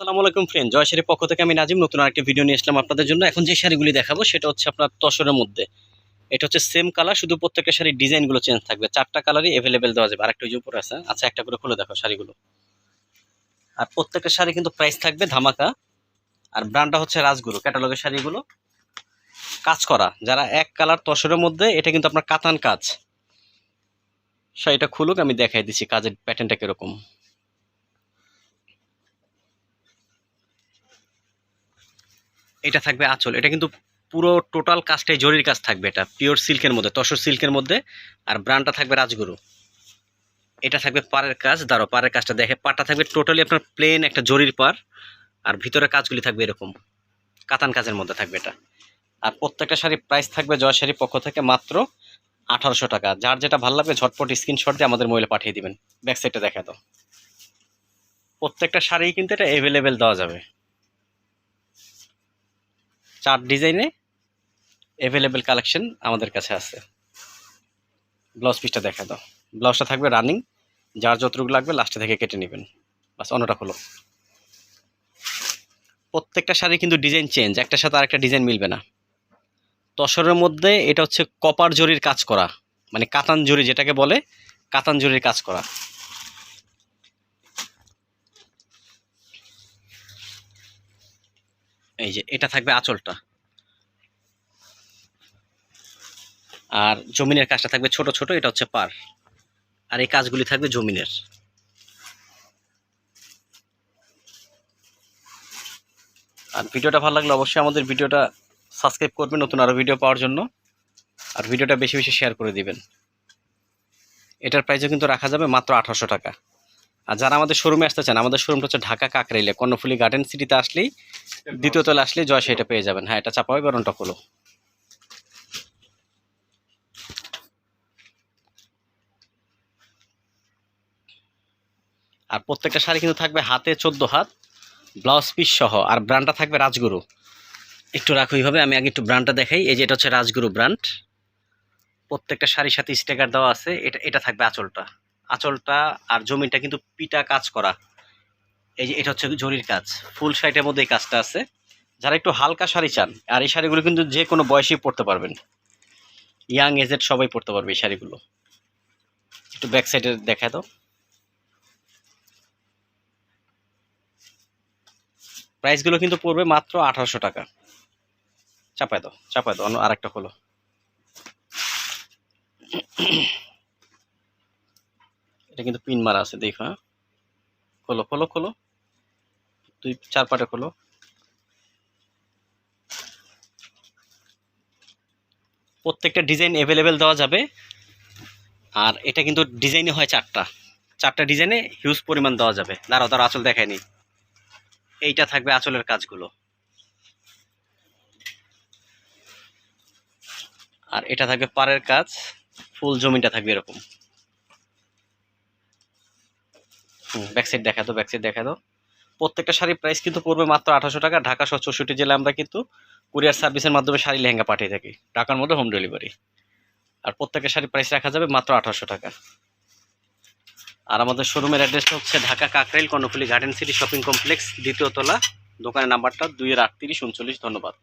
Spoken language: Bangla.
আসসালামু আলাইকুম ফ্রেন্ড জয়শ্রীর পক্ষ থেকে আমি নাজিম, নতুন আরেকটি ভিডিও নিয়ে আসলাম আপনাদের জন্য। এখন যে শাড়িগুলি দেখাবো, সেটা হচ্ছে আপনার তসরের মধ্যে। এটা হচ্ছে সেম কালার শুধু প্রত্যেকটা শাড়ির ডিজাইনগুলো চেঞ্জ থাকবে। চারটা কালারই অ্যাভেলেবেল দেওয়া যাবে। আরেকটা উপরে আছে আচ্ছা একটা করে খুলে দেখো শাড়িগুলো। আর প্রত্যেকটা শাড়ি কিন্তু প্রাইস থাকবে ধামাকা। আর ব্র্যান্ডটা হচ্ছে রাজগুরু ক্যাটালগের শাড়িগুলো। কাজ করা, যারা এক কালার তসরের মধ্যে, এটা কিন্তু আপনার কাতান কাজ। শাড়িটা খুলুক, আমি দেখাই দিচ্ছি, কাজের প্যাটার্নটা কীরকম। এটা থাকবে আঁচল। এটা কিন্তু পুরো টোটাল কাজটাই জরির কাজ থাকবে এটা পিওর সিল্কের মধ্যে, তসর সিল্কের মধ্যে, আর ব্র্যান্ডটা থাকবে রাজগুরু। এটা থাকবে পাড়ের কাজ দাঁড়ো পাড়ের কাজটা দেখে পাটটা থাকবে টোটালি আপনার প্লেন একটা জরির পার আর ভিতরে কাজগুলি থাকবে এরকম, কাতান কাজের মধ্যে থাকবে এটা। আর প্রত্যেকটা শাড়ির প্রাইস থাকবে জয় শাড়ির পক্ষ থেকে মাত্র আঠারোশো টাকা। যার যেটা ভালো লাগবে, ঝটপট স্ক্রিনশট দিয়ে আমাদের মহিলা পাঠিয়ে দিবেন। ব্যাক সাইডটা দেখা দাও। প্রত্যেকটা শাড়ি কিন্তু এটা অ্যাভেলেবেল দেওয়া যাবে। চার ডিজাইনে অ্যাভেলেবেল কালেকশন আমাদের কাছে আছে। ব্লাউজ পিসটা দেখা দাও। ব্লাউজটা থাকবে রানিং যার যতটুকু লাগবে লাস্টে থেকে কেটে নেবেন। বাস অন্যটা খোলো। প্রত্যেকটা শাড়ি কিন্তু ডিজাইন চেঞ্জ একটার সাথে আরেকটা ডিজাইন মিলবে না। তসরের মধ্যে এটা হচ্ছে কপার জরির কাজ করা মানে কাতান জরি যেটাকে বলে, কাতান জরির কাজ করা। এই যে, এটা থাকবে আঁচলটা। আর জমিনের কাজটা থাকবে ছোট ছোট, এটা হচ্ছে পার। আর এই কাজগুলি থাকবে জমিনের। আর ভিডিওটা ভালো লাগলে অবশ্যই আমাদের ভিডিওটা সাবস্ক্রাইব করবেন, নতুন আরও ভিডিও পাওয়ার জন্য। আর ভিডিওটা বেশি বেশি শেয়ার করে দিবেন। এটার প্রাইসও কিন্তু রাখা যাবে মাত্র আঠারোশো টাকা। আর যারা আমাদের শোরুমে আসতে চান, আমাদের শোরুমটা হচ্ছে ঢাকা কাকরাইলে। কর্ণফুলি গার্ডেন সিটিতে আসলেই, দ্বিতীয় তলা আসলে জয় সেটা পেয়ে যাবেন। হ্যাঁ এটা চাপা হয় বেরোনটা খোলো। আর প্রত্যেকটা শাড়ি কিন্তু থাকবে হাতে চোদ্দ হাত ব্লাউজ পিস সহ। আর ব্র্যান্ডটা থাকবে রাজগুরু। একটু রাখো এইভাবে, আমি আগে একটু ব্র্যান্ডটা দেখাই। এই যে এটা হচ্ছে রাজগুরু ব্র্যান্ড প্রত্যেকটা শাড়ির সাথে স্টেকার দেওয়া আছে। এটা এটা থাকবে আঁচলটা। আঁচলটা আর জমিটা কিন্তু পিটা কাজ করা। এই যে এটা হচ্ছে জরির কাজ। ফুল শাড়িটার মধ্যে এই কাজটা আছে। যারা একটু হালকা শাড়ি চান, আর এই শাড়িগুলো কিন্তু যে কোনো বয়সেই পরতে পারবেন। ইয়াং এজেড সবাই পরতে পারবে এই শাড়িগুলো। একটু ব্যাক সাইডে দেখা দাও। প্রাইসগুলো কিন্তু পড়বে মাত্র আঠারোশো টাকা। চাপায় দাও চাপায় দাও। অন্য আরেকটা হলো এটা কিন্তু পিন মারা আছে, দেখো হ্যাঁ? খোলো খোলো খোলো। তুই চার পাটে খোলো। প্রত্যেকটা ডিজাইন অ্যাভেলেবেল দেওয়া যাবে। আর এটা কিন্তু ডিজাইনে হয় চারটা। চারটা ডিজাইনে হিউজ পরিমাণ দেওয়া যাবে। দাঁড়াও তার আঁচল দেখায়নি। এইটা থাকবে আঁচলের কাজগুলো। আর এটা থাকবে পাড়ের কাজ। ফুল জমিটা থাকবে এরকম। হুম ব্যাক সাইড দেখা দাও ব্যাক সাইড দেখা দাও। প্রত্যেকটা শাড়ির প্রাইস কিন্তু পড়বে মাত্র আঠারোশো টাকা, ঢাকা সহ চৌষট্টি জেলায় আমরা কিন্তু কুরিয়ার সার্ভিসের মাধ্যমে শাড়ি লেহেঙ্গা পাঠিয়ে থাকি। টাকার মধ্যে হোম ডেলিভারি আর প্রত্যেকটা শাড়ির প্রাইস রাখা যাবে মাত্র আঠারোশো টাকা। আর আমাদের শোরুমের অ্যাড্রেসটা হচ্ছে Dhaka Kakrail, Karnaphuli garden city shopping complex দ্বিতীয় তলা, দোকানের নাম্বারটা দুইয়ের আটত্রিশ, উনচল্লিশ, ধন্যবাদ।